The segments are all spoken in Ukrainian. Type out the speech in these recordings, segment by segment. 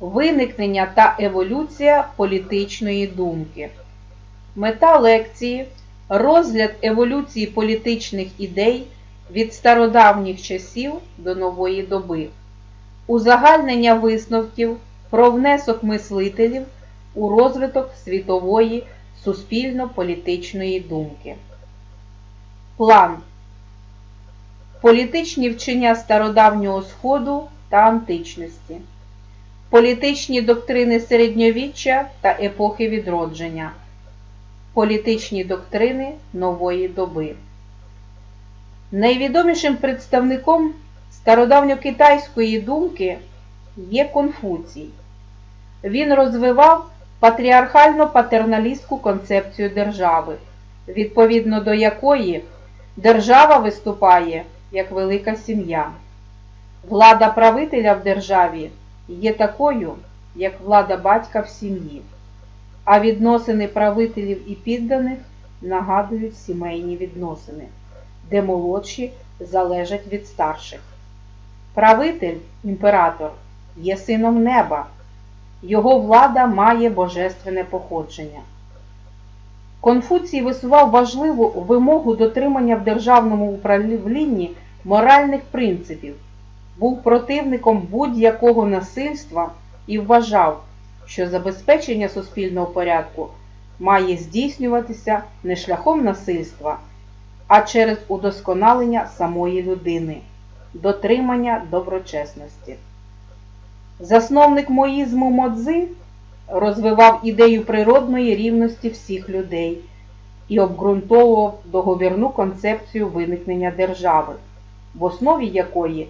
Виникнення та еволюція політичної думки. Мета лекції розгляд еволюції політичних ідей від стародавніх часів до нової доби, узагальнення висновків про внесок мислителів у розвиток світової суспільно-політичної думки. План Політичні вчення стародавнього Сходу та античності. Політичні доктрини середньовіччя та епохи відродження. Політичні доктрини нової доби. Найвідомішим представником стародавньокитайської думки є Конфуцій. Він розвивав патріархально-патерналістську концепцію держави, відповідно до якої держава виступає як велика сім'я. Влада правителя в державі є такою, як влада батька в сім'ї, а відносини правителів і підданих нагадують сімейні відносини, де молодші залежать від старших. Правитель, імператор, є сином неба, його влада має божественне походження. Конфуцій висував важливу вимогу дотримання в державному управлінні моральних принципів, був противником будь-якого насильства і вважав, що забезпечення суспільного порядку має здійснюватися не шляхом насильства, а через удосконалення самої людини, дотримання доброчесності. Засновник моїзму Модзи розвивав ідею природної рівності всіх людей і обґрунтовував договірну концепцію виникнення держави, в основі якої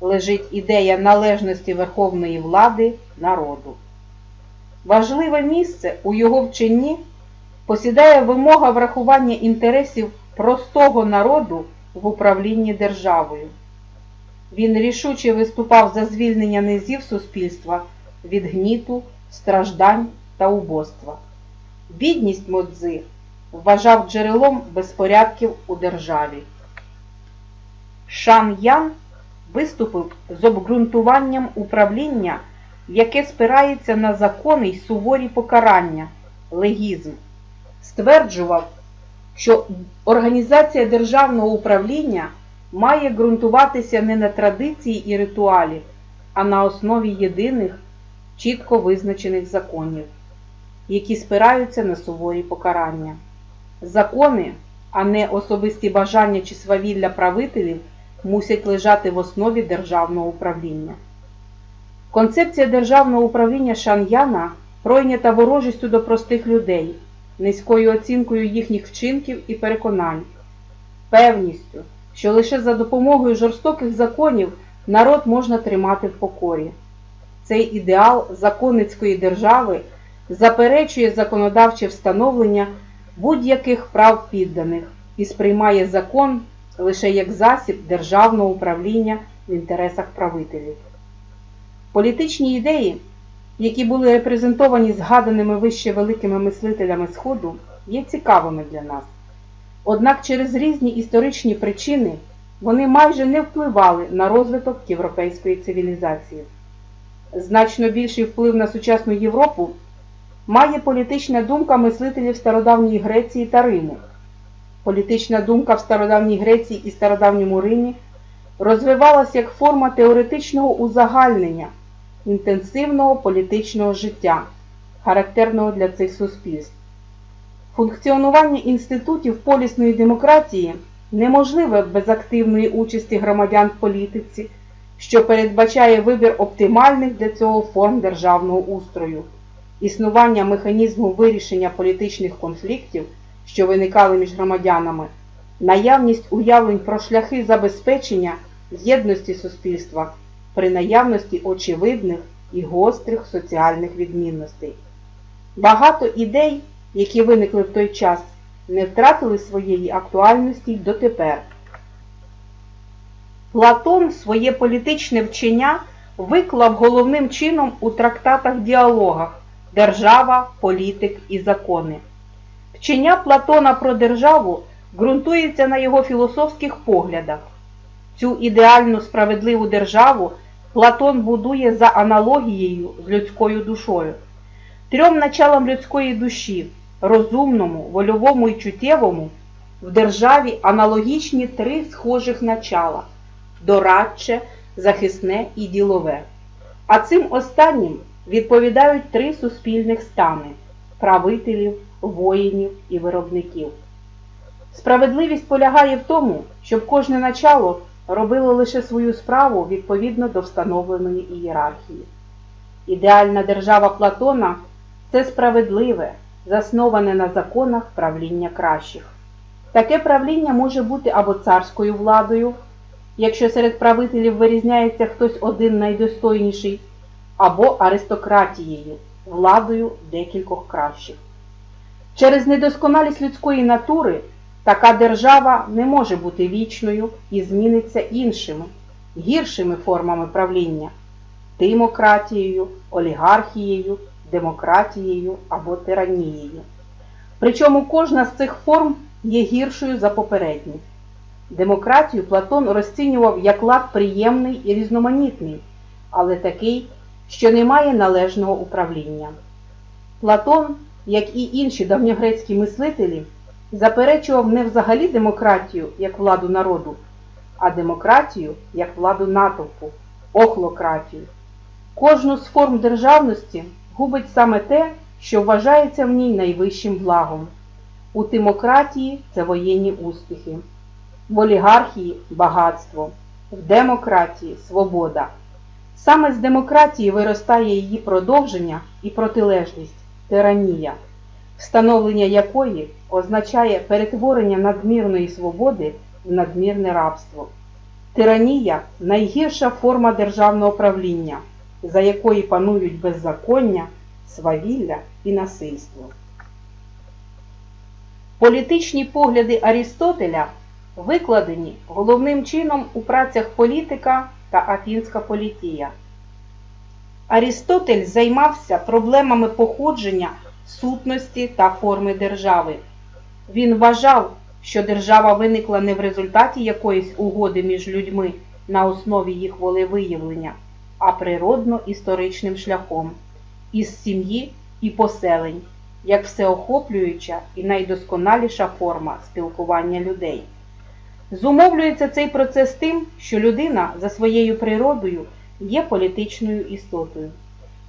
лежить ідея належності верховної влади народу. Важливе місце у його вченні посідає вимога врахування інтересів простого народу в управлінні державою. Він рішуче виступав за звільнення низів суспільства від гніту, страждань та убоства. Бідність Модзи вважав джерелом безпорядків у державі. Шан Ян виступив з обґрунтуванням управління, яке спирається на закони й суворі покарання, легізм, стверджував, що організація державного управління має ґрунтуватися не на традиції і ритуалі, а на основі єдиних, чітко визначених законів, які спираються на суворі покарання. Закони, а не особисті бажання чи свавілля правителів, мусять лежати в основі державного управління. Концепція державного управління Шан'яна пройнята ворожістю до простих людей, низькою оцінкою їхніх вчинків і переконань, певністю, що лише за допомогою жорстоких законів народ можна тримати в покорі. Цей ідеал законницької держави заперечує законодавче встановлення будь-яких прав підданих і сприймає закон лише як засіб державного управління в інтересах правителів. Політичні ідеї, які були репрезентовані згаданими вище великими мислителями Сходу, є цікавими для нас. Однак через різні історичні причини вони майже не впливали на розвиток європейської цивілізації. Значно більший вплив на сучасну Європу має політична думка мислителів стародавньої Греції та Риму. Політична думка в стародавній Греції і стародавньому Римі розвивалася як форма теоретичного узагальнення інтенсивного політичного життя, характерного для цих суспільств. Функціонування інститутів полісної демократії неможливе без активної участі громадян в політиці, що передбачає вибір оптимальних для цього форм державного устрою, існування механізму вирішення політичних конфліктів, що виникали між громадянами, наявність уявлень про шляхи забезпечення єдності суспільства при наявності очевидних і гострих соціальних відмінностей. Багато ідей, які виникли в той час, не втратили своєї актуальності й дотепер. Платон своє політичне вчення виклав головним чином у трактатах-діалогах Держава, політик і закони. Вчення Платона про державу ґрунтується на його філософських поглядах. Цю ідеальну справедливу державу Платон будує за аналогією з людською душою. Трьом началам людської душі розумному, вольовому і чуттєвому в державі аналогічні три схожих начала дорадче, захисне і ділове. А цим останнім відповідають три суспільних стани правителів, воїнів і виробників. Справедливість полягає в тому, щоб кожне начало робило лише свою справу відповідно до встановленої ієрархії. Ідеальна держава Платона це справедливе, засноване на законах правління кращих. Таке правління може бути або царською владою, якщо серед правителів вирізняється хтось один найдостойніший, або аристократією, владою декількох кращих. Через недосконалість людської натури така держава не може бути вічною і зміниться іншими, гіршими формами правління тимократією, олігархією, демократією або тиранією. Причому кожна з цих форм є гіршою за попередню. Демократію Платон розцінював як лад приємний і різноманітний, але такий, що не має належного управління. Платон, як і інші давньогрецькі мислителі, заперечував не взагалі демократію як владу народу, а демократію як владу натовпу, охлократію. Кожну з форм державності губить саме те, що вважається в ній найвищим благом. У тимократії це воєнні успіхи, в олігархії багатство, в демократії свобода. Саме з демократії виростає її продовження і протилежність тиранія, встановлення якої означає перетворення надмірної свободи в надмірне рабство. Тиранія найгірша форма державного правління, за якої панують беззаконня, свавілля і насильство. Політичні погляди Арістотеля викладені головним чином у працях політика та Афінська політія. Арістотель займався проблемами походження, сутності та форми держави. Він вважав, що держава виникла не в результаті якоїсь угоди між людьми на основі їх волевиявлення, а природно-історичним шляхом із сім'ї і поселень, як всеохоплююча і найдосконаліша форма спілкування людей. Зумовлюється цей процес тим, що людина за своєю природою є політичною істотою,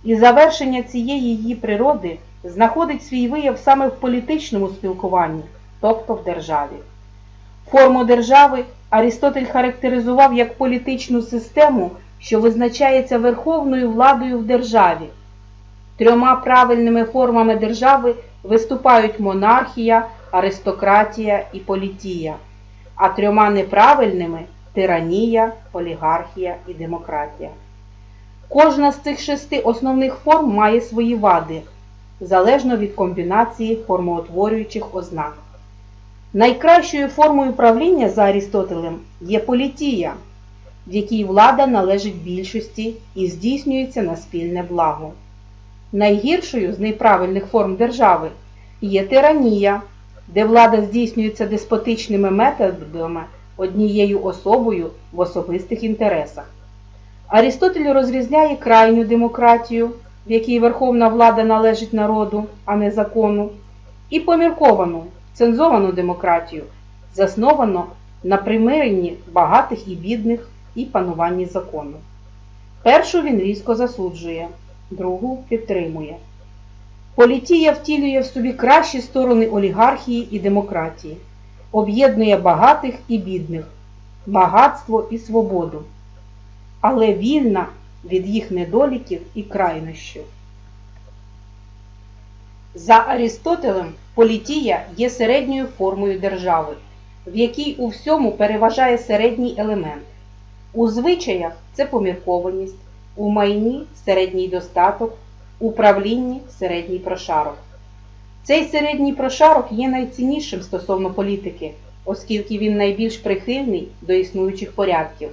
і завершення цієї її природи знаходить свій вияв саме в політичному спілкуванні, тобто в державі. Форму держави Арістотель характеризував як політичну систему, що визначається верховною владою в державі. Трьома правильними формами держави виступають монархія, аристократія і політія, а трьома неправильними тиранія, олігархія і демократія. Кожна з цих шести основних форм має свої вади, залежно від комбінації формоутворюючих ознак. Найкращою формою правління за Арістотелем є політія, в якій влада належить більшості і здійснюється на спільне благо. Найгіршою з неправильних форм держави є тиранія, де влада здійснюється деспотичними методами однією особою в особистих інтересах. Арістотель розрізняє крайню демократію, в якій верховна влада належить народу, а не закону, і помірковану, цензовану демократію, засновану на примиренні багатих і бідних і пануванні закону. Першу він різко засуджує, другу підтримує. Політія втілює в собі кращі сторони олігархії і демократії, об'єднує багатих і бідних, багатство і свободу, але вільна від їх недоліків і крайнощів. За Арістотелем політія є середньою формою держави, в якій у всьому переважає середній елемент. У звичаях це поміркованість, у майні середній достаток, у правлінні середній прошарок. Цей середній прошарок є найціннішим стосовно політики, оскільки він найбільш прихильний до існуючих порядків,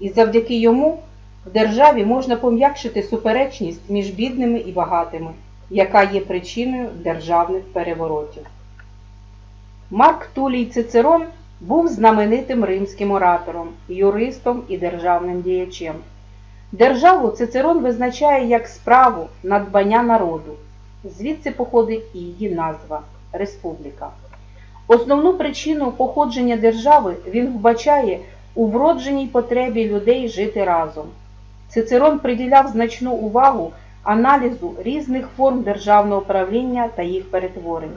і завдяки йому в державі можна пом'якшити суперечність між бідними і багатими, яка є причиною державних переворотів. Марк Тулій Цицерон був знаменитим римським оратором, юристом і державним діячем. Державу Цицерон визначає як справу надбання народу. Звідси походить і її назва республіка. Основну причину походження держави він вбачає у вродженій потребі людей жити разом. Цицерон приділяв значну увагу аналізу різних форм державного правління та їх перетворень.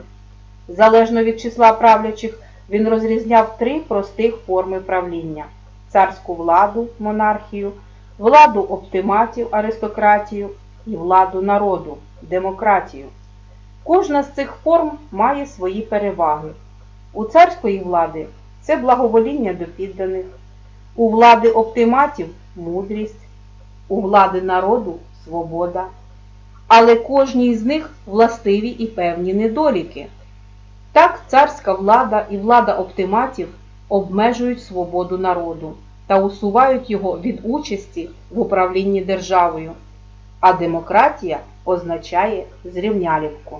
Залежно від числа правлячих, він розрізняв три простих форми правління царську владу, монархію, владу оптиматів, аристократію і владу народу, демократію. Кожна з цих форм має свої переваги. У царської влади це благовоління до підданих, у влади оптиматів мудрість, у влади народу свобода. Але кожній з них властиві і певні недоліки. Так царська влада і влада оптиматів обмежують свободу народу та усувають його від участі в управлінні державою, а демократія означає зрівнялівку.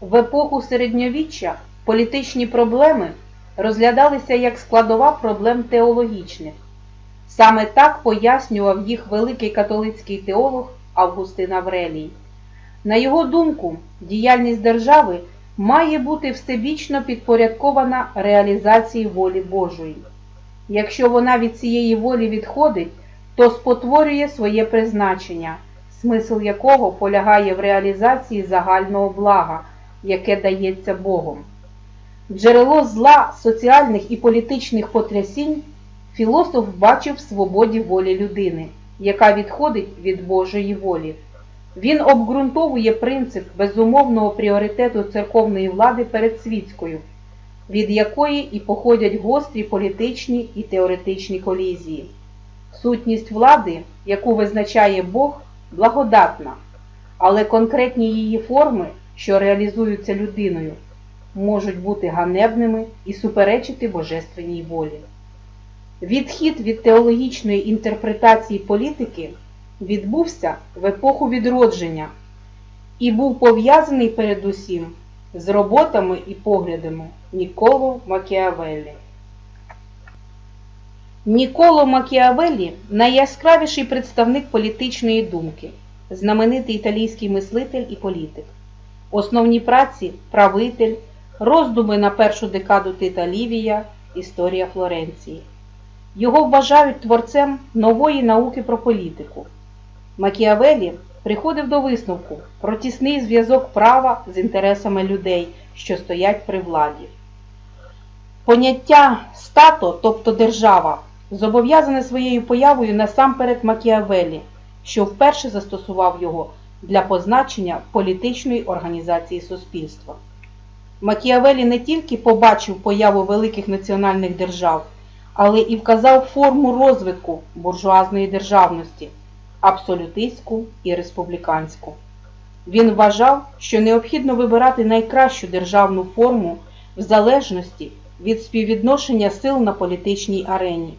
В епоху середньовіччя політичні проблеми розглядалися як складова проблем теологічних. Саме так пояснював їх великий католицький теолог Августин Аврелій. На його думку, діяльність держави має бути всебічно підпорядкована реалізації волі Божої. Якщо вона від цієї волі відходить, то спотворює своє призначення, смисл якого полягає в реалізації загального блага, яке дається Богом. Джерело зла соціальних і політичних потрясінь філософ бачив в свободі волі людини, яка відходить від Божої волі. Він обґрунтовує принцип безумовного пріоритету церковної влади перед світською, від якої і походять гострі політичні і теоретичні колізії. Сутність влади, яку визначає Бог, благодатна, але конкретні її форми, що реалізуються людиною, можуть бути ганебними і суперечити божественній волі. Відхід від теологічної інтерпретації політики відбувся в епоху відродження і був пов'язаний передусім з роботами і поглядами Ніколо Макіавеллі. Ніколо Макіавеллі найяскравіший представник політичної думки, знаменитий італійський мислитель і політик. Основні праці правитель, роздуми на першу декаду Тита Лівія, Історія Флоренції. Його вважають творцем нової науки про політику. Макіавелі приходив до висновку про тісний зв'язок права з інтересами людей, що стоять при владі. Поняття стато, тобто держава, зобов'язане своєю появою насамперед Макіавелі, що вперше застосував його для позначення політичної організації суспільства. Макіавелі не тільки побачив появу великих національних держав, але і вказав форму розвитку буржуазної державності абсолютистську і республіканську. Він вважав, що необхідно вибирати найкращу державну форму в залежності від співвідношення сил на політичній арені,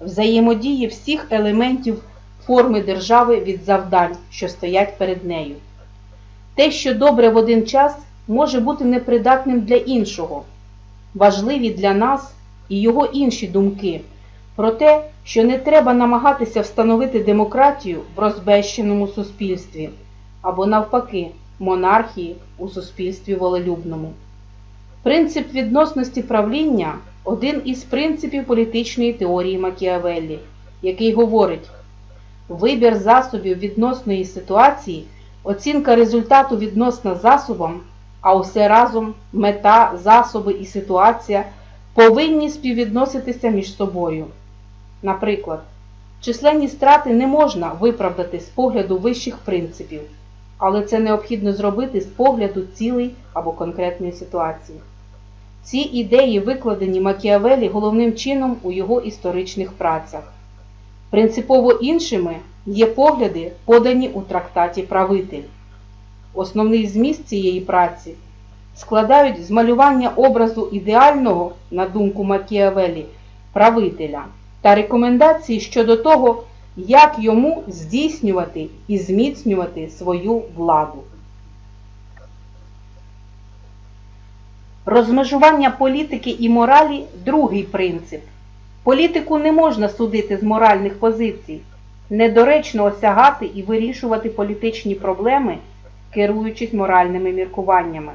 взаємодії всіх елементів форми держави від завдань, що стоять перед нею. Те, що добре в один час, може бути непридатним для іншого, важливі для нас і його інші думки про те, що не треба намагатися встановити демократію в розбещеному суспільстві або, навпаки, монархії у суспільстві волелюбному. Принцип відносності правління один із принципів політичної теорії Макіавеллі, який говорить, вибір засобів відносної ситуації, оцінка результату відносно засобам, а усе разом мета, засоби і ситуація повинні співвідноситися між собою. Наприклад, численні страти не можна виправдати з погляду вищих принципів, але це необхідно зробити з погляду цілей або конкретної ситуації. Ці ідеї викладені Макіавелі головним чином у його історичних працях. Принципово іншими є погляди, подані у трактаті Правитель. Основний зміст цієї праці складають змалювання образу ідеального, на думку Макіавелі, правителя та рекомендації щодо того, як йому здійснювати і зміцнювати свою владу. Розмежування політики і моралі другий принцип. Політику не можна судити з моральних позицій, недоречно осягати і вирішувати політичні проблеми, керуючись моральними міркуваннями.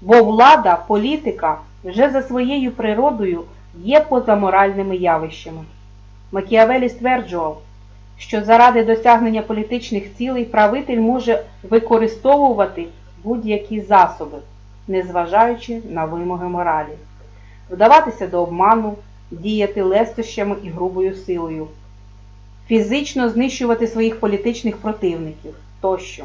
Бо влада, політика вже за своєю природою є позаморальними явищами. Макіавелі стверджував, що заради досягнення політичних цілей правитель може використовувати будь-які засоби, незважаючи на вимоги моралі, вдаватися до обману, діяти лестощами і грубою силою, фізично знищувати своїх політичних противників тощо.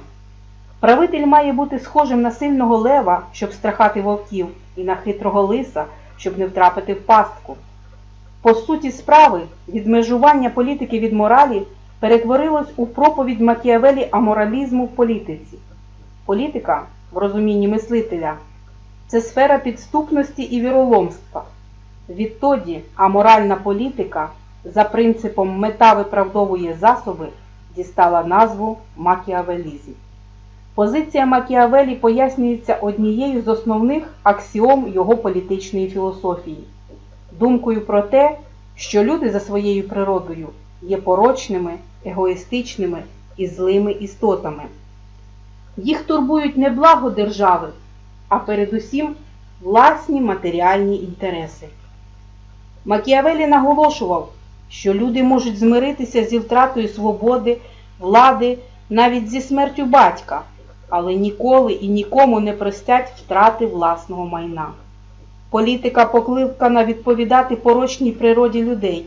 Правитель має бути схожим на сильного лева, щоб страхати вовків, і на хитрого лиса, щоб не втрапити в пастку. По суті справи, відмежування політики від моралі перетворилось у проповідь Макіавелі аморалізму в політиці. Політика, в розумінні мислителя, це сфера підступності і віроломства. Відтоді аморальна політика за принципом мета виправдовує засоби дістала назву макіавелізм. Позиція Макіавелі пояснюється однією з основних аксіом його політичної філософії думкою про те, що люди за своєю природою є порочними, егоїстичними і злими істотами. Їх турбують не благо держави, а передусім власні матеріальні інтереси. Макіавелі наголошував, що люди можуть змиритися зі втратою свободи, влади, навіть зі смертю батька, але ніколи і нікому не простять втрати власного майна. Політика покликана відповідати порочній природі людей.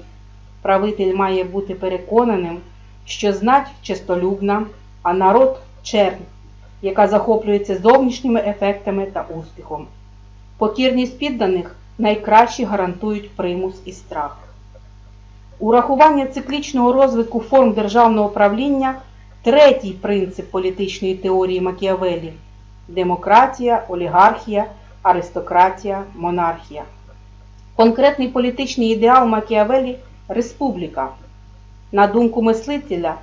Правитель має бути переконаним, що знать чистолюбна, а народ чернь, яка захоплюється зовнішніми ефектами та успіхом. Покірність підданих найкраще гарантують примус і страх. Урахування циклічного розвитку форм державного правління третій принцип політичної теорії Макіавелі демократія, олігархія, аристократія, монархія. Конкретний політичний ідеал Макіавелі республіка. На думку мислителя,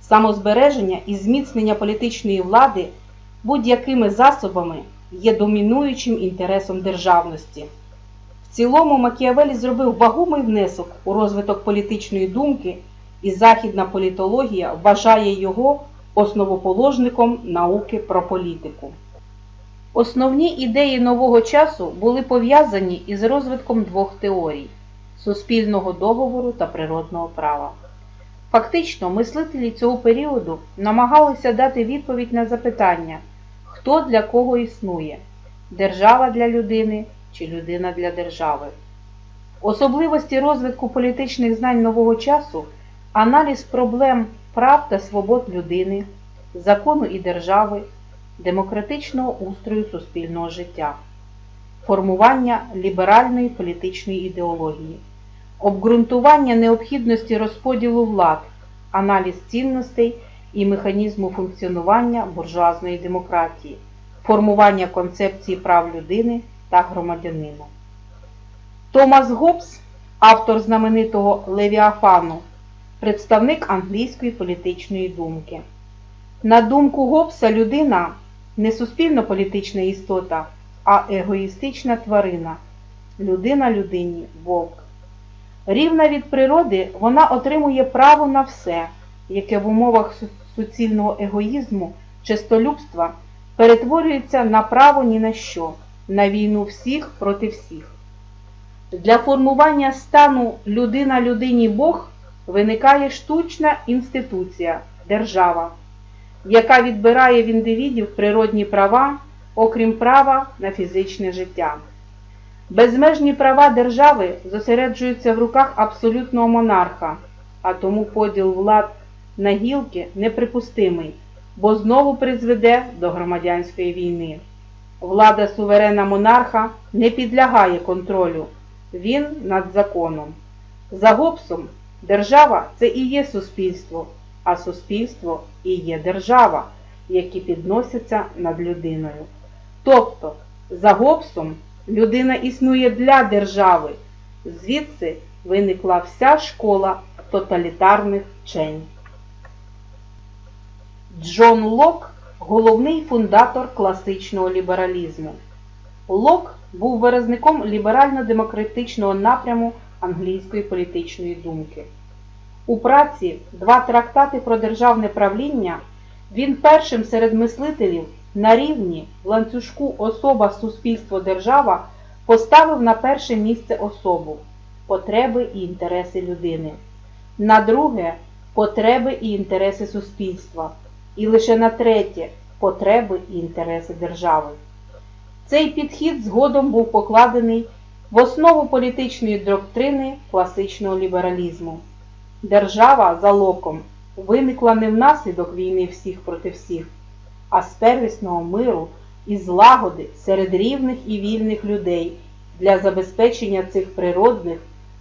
самозбереження і зміцнення політичної влади будь-якими засобами є домінуючим інтересом державності. В цілому Макіавелі зробив вагомий внесок у розвиток політичної думки, і західна політологія вважає його основоположником науки про політику. Основні ідеї нового часу були пов'язані із розвитком двох теорій суспільного договору та природного права. Фактично, мислителі цього періоду намагалися дати відповідь на запитання, хто для кого існує держава для людини чи людина для держави. Особливості розвитку політичних знань нового часу, аналіз проблем прав та свобод людини, закону і держави, демократичного устрою суспільного життя, формування ліберальної політичної ідеології, обґрунтування необхідності розподілу влад, аналіз цінностей і механізму функціонування буржуазної демократії, формування концепції прав людини та громадянина. Томас Гоббс, автор знаменитого Левіафану, представник англійської політичної думки. На думку Гоббса, людина не суспільно-політична істота, а егоїстична тварина. Людина людині вовк. Рівна від природи, вона отримує право на все, яке в умовах суцільного егоїзму, честолюбства перетворюється на право ні на що, на війну всіх проти всіх. Для формування стану людина людині Бог виникає штучна інституція держава, яка відбирає в індивідів природні права, окрім права на фізичне життя. Безмежні права держави зосереджуються в руках абсолютного монарха, а тому поділ влад на гілки неприпустимий, бо знову призведе до громадянської війни. Влада суверена монарха не підлягає контролю, він над законом. За Гоббсом держава це і є суспільство, а суспільство і є держава, які підносяться над людиною. Тобто, за Гоббсом людина існує для держави, звідси виникла вся школа тоталітарних вчень. Джон Лок головний фундатор класичного лібералізму. Лок був виразником ліберально-демократичного напряму англійської політичної думки. У праці два трактати про державне правління він першим серед мислителів на рівні ланцюжку особа суспільство держава поставив на перше місце особу, потреби і інтереси людини, на друге потреби і інтереси суспільства, і лише на третє потреби і інтереси держави. Цей підхід згодом був покладений в основу політичної доктрини класичного лібералізму. Держава за локом виникла не внаслідок війни всіх проти всіх, а з первісного миру і злагоди серед рівних і вільних людей для забезпечення цих природних,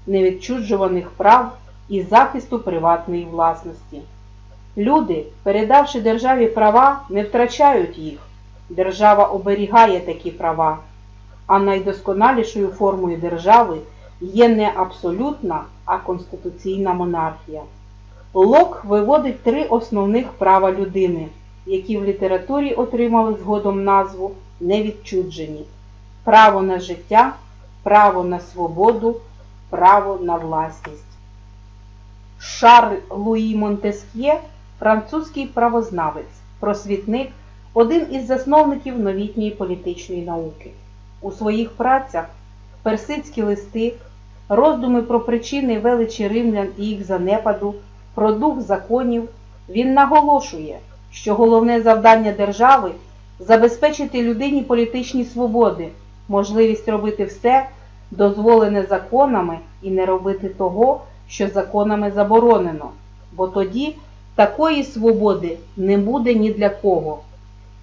невідчуджуваних прав і захисту приватної власності. Люди, передавши державі права, не втрачають їх. Держава оберігає такі права, а найдосконалішою формою держави є не абсолютна, а конституційна монархія. Лок виводить три основних права людини, які в літературі отримали згодом назву невідчуджені право на життя, право на свободу, право на власність. Шарль Луї Монтеск'є французький правознавець, просвітник, один із засновників новітньої політичної науки. У своїх працях персидські листи, роздуми про причини величі римлян і їх занепаду, про дух законів, він наголошує, що головне завдання держави забезпечити людині політичні свободи, можливість робити все, дозволене законами, і не робити того, що законами заборонено, бо тоді такої свободи не буде ні для кого.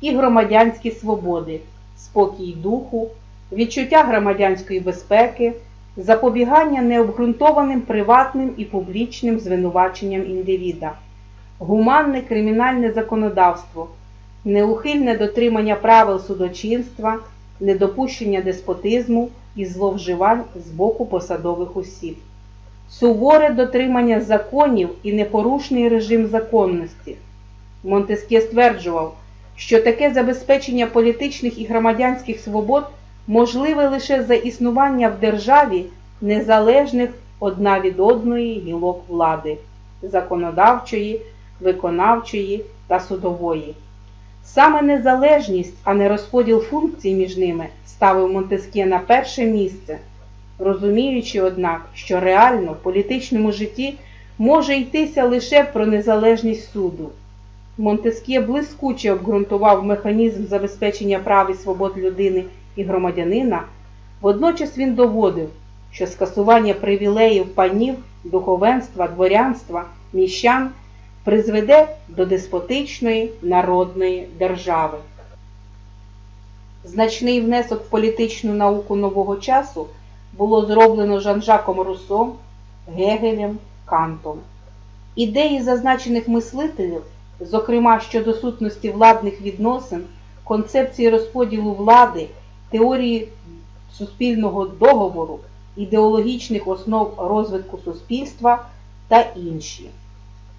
І громадянські свободи, спокій духу, відчуття громадянської безпеки, запобігання необґрунтованим приватним і публічним звинуваченням індивіда, гуманне кримінальне законодавство, неухильне дотримання правил судочинства, недопущення деспотизму і зловживань з боку посадових осіб, суворе дотримання законів і непорушний режим законності. Монтескє стверджував, що таке забезпечення політичних і громадянських свобод можливе лише за існування в державі незалежних одна від одної гілок влади законодавчої, виконавчої та судової. Саме незалежність, а не розподіл функцій між ними ставив Монтескє на перше місце, розуміючи, однак, що реально в політичному житті може йтися лише про незалежність суду. Монтескє блискуче обґрунтував механізм забезпечення прав і свобод людини і громадянина, водночас він доводив, що скасування привілеїв панів, духовенства, дворянства, міщан призведе до деспотичної народної держави. Значний внесок в політичну науку нового часу було зроблено Жан-Жаком Руссо, Гегелем, Кантом. Ідеї зазначених мислителів, зокрема щодо сутності владних відносин, концепції розподілу влади, теорії суспільного договору, ідеологічних основ розвитку суспільства та інші.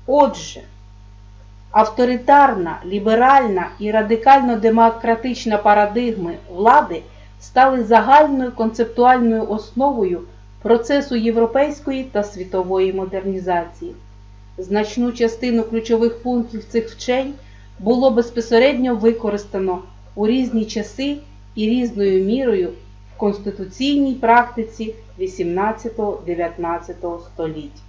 Отже, авторитарна, ліберальна і радикально-демократична парадигми влади стали загальною концептуальною основою процесу європейської та світової модернізації. Значну частину ключових пунктів цих вчень було безпосередньо використано у різні часи і різною мірою в конституційній практиці 18-19 століть.